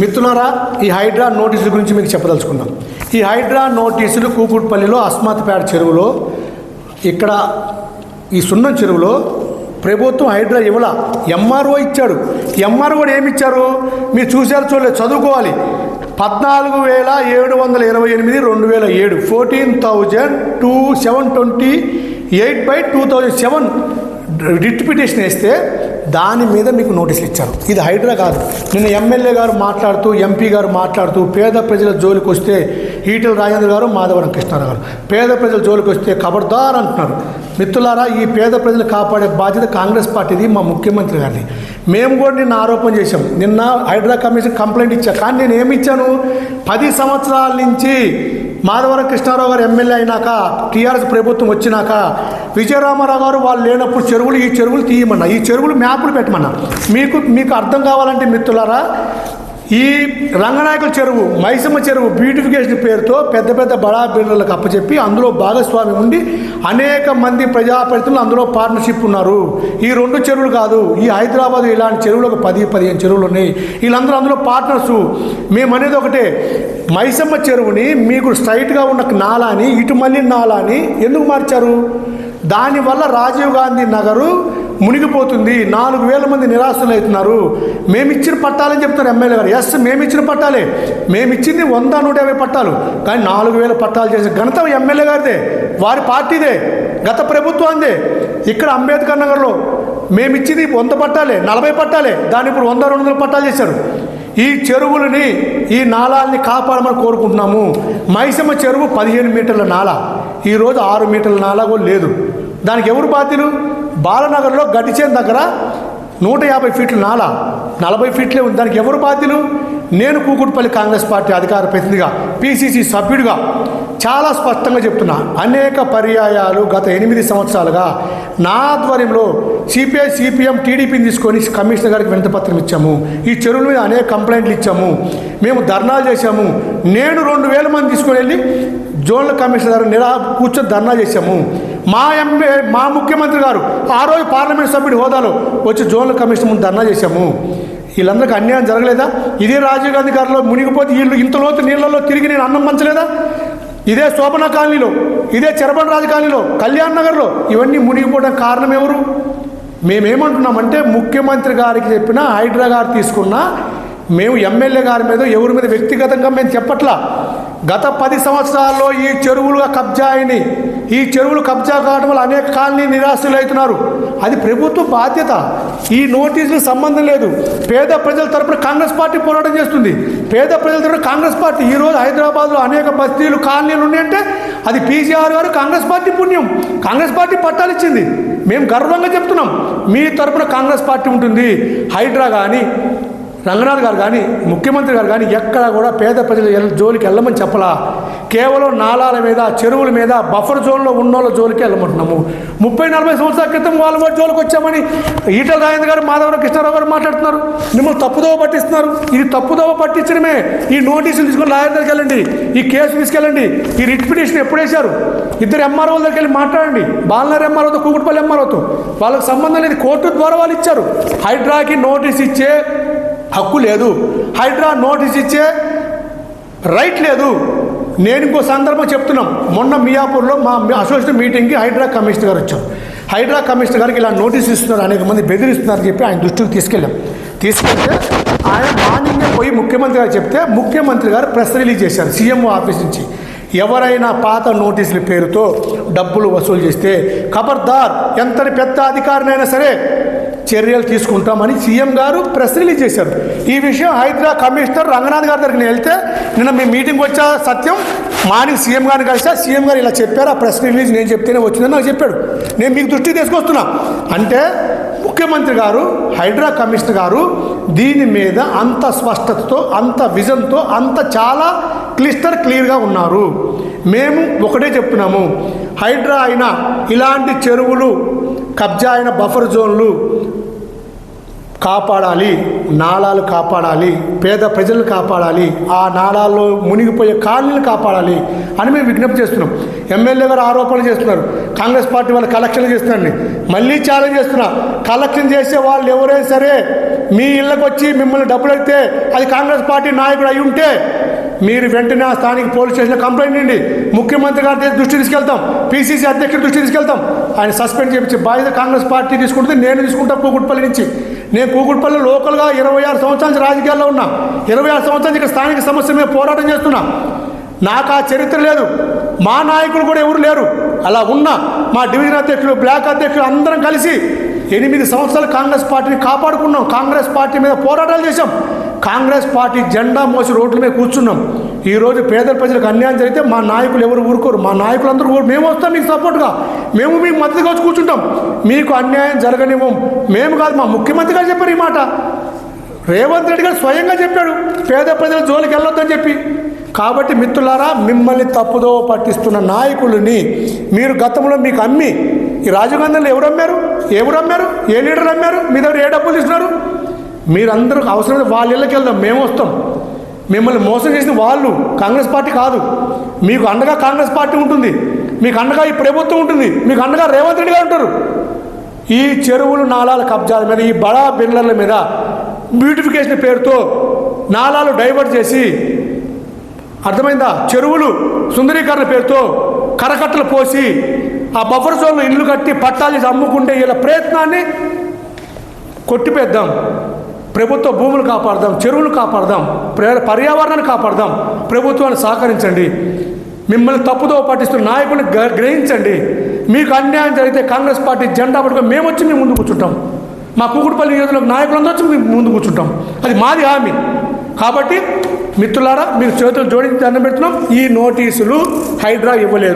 మిత్రులారా ఈ హైడ్రా నోటీసుల గురించి మీకు చెప్పదలుచుకున్నాం. ఈ హైడ్రా నోటీసులు కూకుట్పల్లిలో అస్మాత్పేట చెరువులో ఇక్కడ ఈ సున్నం చెరువులో ప్రభుత్వం హైడ్రా ఇవ్వాల. ఎంఆర్ఓ ఇచ్చాడు. ఎంఆర్ఓ ఏమి ఇచ్చారు మీరు చూసారు చూడలేదు చదువుకోవాలి. పద్నాలుగు వేల ఏడు వందల ఇరవై ఎనిమిది రెండు వేల ఏడు fourteen thousand two seven twenty eight by two thousand seven writ petition వేస్తే దాని మీద మీకు నోటీసులు ఇచ్చారు. ఇది హైడ్రా కాదు. నిన్న ఎమ్మెల్యే గారు మాట్లాడుతూ ఎంపీ గారు మాట్లాడుతూ పేద ప్రజల జోలికి వస్తే ఈటల రాజేంద్ర గారు మాధవరం కృష్ణారావు గారు. పేద ప్రజల జోలికి వస్తే కబర్దార్ అంటున్నారు. మిత్రులారా ఈ పేద ప్రజలు కాపాడే బాధ్యత కాంగ్రెస్ పార్టీది మా ముఖ్యమంత్రి గారిని మేము కూడా నిన్న ఆరోపణ చేశాం. నిన్న హైడ్రా కమిషన్ కంప్లైంట్ ఇచ్చా. కానీ నేను ఏమి ఇచ్చాను? పది సంవత్సరాల నుంచి మాధవరం కృష్ణారావు గారు ఎమ్మెల్యే అయినాక టీఆర్ఎస్ ప్రభుత్వం వచ్చినాక విజయరామారావు గారు వాళ్ళు లేనప్పుడు చెరువులు ఈ చెరువులు తీయమన్నా ఈ చెరువులు మ్యాపులు పెట్టమన్నా. మీకు మీకు అర్థం కావాలంటే మిత్రులారా ఈ రంగనాయకుల చెరువు మైసమ్మ చెరువు బ్యూటిఫికేషన్ పేరుతో పెద్ద పెద్ద బడా బిల్డర్లకు అప్పచెప్పి అందులో భాగస్వామి ఉండి అనేక మంది ప్రజాప్రతినిధులు అందులో పార్ట్నర్షిప్ ఉన్నారు. ఈ రెండు చెరువులు కాదు ఈ హైదరాబాద్ ఇలాంటి చెరువులు ఒక పది పదిహేను చెరువులు ఉన్నాయి. వీళ్ళందరూ అందులో పార్ట్నర్స్ మేమనేది ఒకటే మైసమ్మ చెరువుని మీకు స్ట్రైట్గా ఉన్న నాలాని ఇటు మళ్ళీ నాలాని ఎందుకు మార్చారు? దానివల్ల రాజీవ్ గాంధీ నగరు మునిగిపోతుంది. నాలుగు వేల మంది నిరాశలు అవుతున్నారు మేము ఇచ్చిన పట్టాలని చెప్తున్నారు ఎమ్మెల్యే గారు. ఎస్ మేము ఇచ్చిన పట్టాలే. మేము ఇచ్చింది వంద నూట యాభై పట్టాలు. కానీ నాలుగు వేల పట్టాలు చేసిన ఘనత ఎమ్మెల్యే గారిదే. వారి పార్టీదే. గత ప్రభుత్వాందే ఇక్కడ అంబేద్కర్ నగర్లో మేము ఇచ్చింది వంద పట్టాలే నలభై పట్టాలే. దాని ఇప్పుడు వంద రెండు వందల పట్టాలు చేశారు. ఈ చెరువులని ఈ నాళాలని కాపాడమని కోరుకుంటున్నాము. మైసమ్మ చెరువు పదిహేను మీటర్ల నాల. ఈరోజు ఆరు మీటర్ల నాల కూడా లేదు. దానికి ఎవరు బాధ్యులు? బాలనగర్లో గడిచేన్ దగ్గర నూట యాభై ఫీట్ల నాల నలభై ఫీట్లే ఉంది. దానికి ఎవరు బాధ్యులు? నేను కూకుట్పల్లి కాంగ్రెస్ పార్టీ అధికార ప్రతినిధిగా పీసీసీ సభ్యుడిగా చాలా స్పష్టంగా చెప్తున్నా. అనేక పర్యాయాలు గత ఎనిమిది సంవత్సరాలుగా నా ఆధ్వర్యంలో సిపిఐ సిపిఎం టీడీపీని తీసుకొని కమిషనర్ గారికి వినతిపత్రం ఇచ్చాము. ఈ చెరువుల మీద అనేక కంప్లైంట్లు ఇచ్చాము. మేము ధర్నాలు చేశాము. నేను రెండు వేల మంది తీసుకొని వెళ్ళి జోన్ల కమిషనర్ గారు నిరా కూర్చొని ధర్నా చేశాము. మా ఎంఏ మా ముఖ్యమంత్రి గారు ఆ రోజు పార్లమెంట్ సభ్యుడి హోదాలో వచ్చి జోన్ల కమిషన్ ముందు ధర్నా చేశాము. వీళ్ళందరికీ అన్యాయం జరగలేదా? ఇదే రాజీవ్ గాంధీ గారిలో మునిగిపోతే వీళ్ళు ఇంత లోతు నీళ్ళలో తిరిగి నేను అన్నం పంచలేదా? ఇదే శోభన కాలనీలో ఇదే చెరబండ రాజు కాలనీలో కళ్యాణ్ నగర్లో ఇవన్నీ మునిగిపోవడానికి కారణం ఎవరు? మేమేమంటున్నామంటే ముఖ్యమంత్రి గారికి చెప్పిన హైడ్రా గారు తీసుకున్న మేము ఎమ్మెల్యే గారి మీద ఎవరి మీద వ్యక్తిగతంగా మేము చెప్పట్లా. గత పది సంవత్సరాల్లో ఈ చెరువులుగా కబ్జా అయినాయి. ఈ చెరువులు కబ్జా కావడం వల్ల అనేక కాలనీ నిరాశలు అవుతున్నారు. అది ప్రభుత్వ బాధ్యత. ఈ నోటీసులకు సంబంధం లేదు. పేద ప్రజల తరపున కాంగ్రెస్ పార్టీ పోరాటం చేస్తుంది. పేద ప్రజల తరపున కాంగ్రెస్ పార్టీ. ఈ రోజు హైదరాబాద్లో అనేక బస్తీలు కాలనీలు ఉన్నాయంటే అది పీసీఆర్ గారు కాంగ్రెస్ పార్టీ పుణ్యం. కాంగ్రెస్ పార్టీ పట్టాలిచ్చింది మేము గర్వంగా చెప్తున్నాం. మీ తరపున కాంగ్రెస్ పార్టీ ఉంటుంది. హైడ్రా కానీ రంగనాథ్ గారు కానీ ముఖ్యమంత్రి గారు కానీ ఎక్కడ కూడా పేద ప్రజల జోలికి వెళ్ళమని చెప్పలా. కేవలం నాలాల మీద చెరువుల మీద బఫర్ జోన్లో ఉన్నోళ్ళ జోలికి వెళ్ళమంటున్నాము. ముప్పై నలభై సంవత్సరాల క్రితం వాళ్ళ కూడా జోలికి వచ్చామని ఈటల రాజేంద్ర గారు మాధవరావు కృష్ణారావు గారు మాట్లాడుతున్నారు. మిమ్మల్ని తప్పుదోవ పట్టిస్తున్నారు. ఇది తప్పుదోవ పట్టించడమే. ఈ నోటీసులు తీసుకుని లాయర్ దగ్గరికి వెళ్ళండి. ఈ కేసు తీసుకెళ్ళండి. ఈ రిట్ పిటిషన్ ఎప్పుడేశారు ఇద్దరు ఎంఆర్ఓల దగ్గరికి వెళ్ళి మాట్లాడండి. బాలనగర్ ఎంఆర్ఓతో కూకుట్పల్లి ఎంఆర్ఓతో వాళ్ళకి సంబంధం లేదు. కోర్టు ద్వారా వాళ్ళు ఇచ్చారు. హైడ్రాకి నోటీస్ ఇచ్చే హక్కు లేదు. హైడ్రా నోటీస్ ఇచ్చే రైట్ లేదు. నేను ఇంకో సందర్భం చెప్తున్నాం. మొన్న మియాపూర్లో మా అసోసియేషన్ మీటింగ్కి హైడ్రా కమిషనర్ గారు వచ్చారు. హైడ్రా కమిషనర్ గారికి ఇలా నోటీస్ ఇస్తున్నారు అనేక మంది బెదిరిస్తున్నారని చెప్పి ఆయన దృష్టికి తీసుకెళ్ళాం. తీసుకెళ్తే ఆయన మార్నింగే పోయి ముఖ్యమంత్రి గారు చెప్తే ముఖ్యమంత్రి గారు ప్రెస్ రిలీజ్ చేశారు సీఎంఓ ఆఫీస్ నుంచి. ఎవరైనా పాత నోటీసుల పేరుతో డబ్బులు వసూలు చేస్తే ఖబర్దార్ ఎంతటి పెద్ద అధికారినైనా సరే చర్యలు తీసుకుంటామని సీఎం గారు ప్రెస్ రిలీజ్ చేశారు. ఈ విషయం హైదరాబాద్ కమిషనర్ రంగనాథ్ గారి దగ్గరికి వెళ్తే నిన్న మీ మీటింగ్ వచ్చా సత్యం? మార్నింగ్ సీఎం గారిని కలిసా? సీఎం గారు ఇలా చెప్పారు ఆ ప్రెస్ రిలీజ్ నేను చెప్తేనే వచ్చిందని నాకు చెప్పాడు. నేను మీకు దృష్టి తీసుకొస్తున్నా. అంటే ముఖ్యమంత్రి గారు హైడ్రా కమిషనర్ గారు దీని మీద అంత స్పష్టతతో అంత విజన్తో అంత చాలా క్లిస్టర్ క్లియర్గా ఉన్నారు. మేము ఒకటే చెప్తున్నాము. హైడ్రా అయినా ఇలాంటి చెరువులు కబ్జా అయిన బఫర్ జోన్లు కాపాడాలి నాళాలు కాపాడాలి పేద ప్రజలు కాపాడాలి ఆ నాళాల్లో మునిగిపోయే కాలనీలు కాపాడాలి అని మేము విజ్ఞప్తి చేస్తున్నాం. ఎమ్మెల్యే గారు ఆరోపణలు చేస్తున్నారు. కాంగ్రెస్ పార్టీ వాళ్ళు కలెక్షన్లు చేస్తున్నారని. మళ్ళీ ఛాలెంజ్ చేస్తున్నా. కలెక్షన్ చేసే వాళ్ళు ఎవరైనా సరే మీ ఇళ్ళకి వచ్చి మిమ్మల్ని డబ్బులు అయితే అది కాంగ్రెస్ పార్టీ నాయకుడు అయి ఉంటే మీరు వెంటనే ఆ స్థానిక పోలీస్ స్టేషన్లో కంప్లైంట్ ఇవ్వండి. ముఖ్యమంత్రి గారి దృష్టి తీసుకెళ్తాం. పీసీసీ అధ్యక్షుడి దృష్టి తీసుకెళ్తాం. ఆయన సస్పెండ్ చేయించి బాధ్యత కాంగ్రెస్ పార్టీ తీసుకుంటుంది. నేను తీసుకుంటా కూకుట్పల్లి నుంచి. నేను కూకుట్పల్లి లోకల్గా ఇరవై ఆరు సంవత్సరాల నుంచి రాజకీయాల్లో ఉన్నా. ఇరవై ఆరు సంవత్సరాలు ఇక్కడ స్థానిక సమస్య మీద పోరాటం చేస్తున్నా. నాకు ఆ చరిత్ర లేదు. మా నాయకులు కూడా ఎవరు లేరు. అలా ఉన్న మా డివిజన్ అధ్యక్షులు బ్లాక్ అధ్యక్షులు అందరం కలిసి ఎనిమిది సంవత్సరాలు కాంగ్రెస్ పార్టీని కాపాడుకున్నాం. కాంగ్రెస్ పార్టీ మీద పోరాటాలు చేశాం. కాంగ్రెస్ పార్టీ జెండా మోసి రోడ్ల మీద కూర్చున్నాం. ఈరోజు పేద ప్రజలకు అన్యాయం జరిగితే మా నాయకులు ఎవరు ఊరుకోరు. మా నాయకులందరూ ఊరు మేము వస్తాం మీకు సపోర్ట్గా. మేము మీకు మద్దతుగా వచ్చి కూర్చుంటాం. మీకు అన్యాయం జరగనివ్వం. మేము కాదు మా ముఖ్యమంత్రి గారు చెప్పారు ఈ మాట. రేవంత్ రెడ్డి గారు స్వయంగా చెప్పాడు పేద ప్రజల జోలికి వెళ్ళొద్దని చెప్పి. కాబట్టి మిత్రులారా మిమ్మల్ని తప్పుదో పట్టిస్తున్న నాయకులని మీరు గతంలో మీకు అమ్మి ఈ రాజీవ్ గాంధీలో ఎవరు అమ్మారు? ఎవరు అమ్మారు? ఏ లీడర్ అమ్మారు? మీ దగ్గర ఏ డబ్బులు ఇస్తున్నారు మీరందరూ అవసరమైతే వాళ్ళ ఇళ్ళకి వెళ్దాం. మేము వస్తాం. మిమ్మల్ని మోసం చేసిన వాళ్ళు కాంగ్రెస్ పార్టీ కాదు. మీకు అండగా కాంగ్రెస్ పార్టీ ఉంటుంది. మీకు అండగా ఈ ప్రభుత్వం ఉంటుంది. మీకు అండగా రేవంత్ రెడ్డి గారు ఉంటారు. ఈ చెరువులు నాళాల కబ్జాల మీద ఈ బడా బిల్లర్ల మీద బ్యూటిఫికేషన్ పేరుతో నాళాలు డైవర్ట్ చేసి అర్థమైందా? చెరువులు సుందరీకరణ పేరుతో కరకట్టలు పోసి ఆ బఫర్ జోన్లో ఇల్లు కట్టి పట్టాలు అమ్ముకుంటే వీళ్ళ ప్రయత్నాన్ని కొట్టిపేద్దాం. ప్రభుత్వ భూములు కాపాడదాం చెరువులు కాపాడదాం ప్ర- పర్యావరణాన్ని కాపాడదాం. ప్రభుత్వాన్ని సహకరించండి. మిమ్మల్ని తప్పుదో పాటిస్తున్న నాయకుడిని గ- గ్రహించండి. మీకు అన్యాయం జరిగితే కాంగ్రెస్ పార్టీ జెండా పట్టుకొని మేము వచ్చి మేము ముందు కూర్చుంటాం. మా కూకుడుపల్లి నియోజకవర్గ నాయకులందరూ వచ్చి మేము ముందు కూర్చుంటాం. అది మాది హామీ. కాబట్టి మిత్రులారా మీరు చేతులు జోడించి దండం పెడుతున్నాం. ఈ నోటీసులు హైడ్రా ఇవ్వలేదు.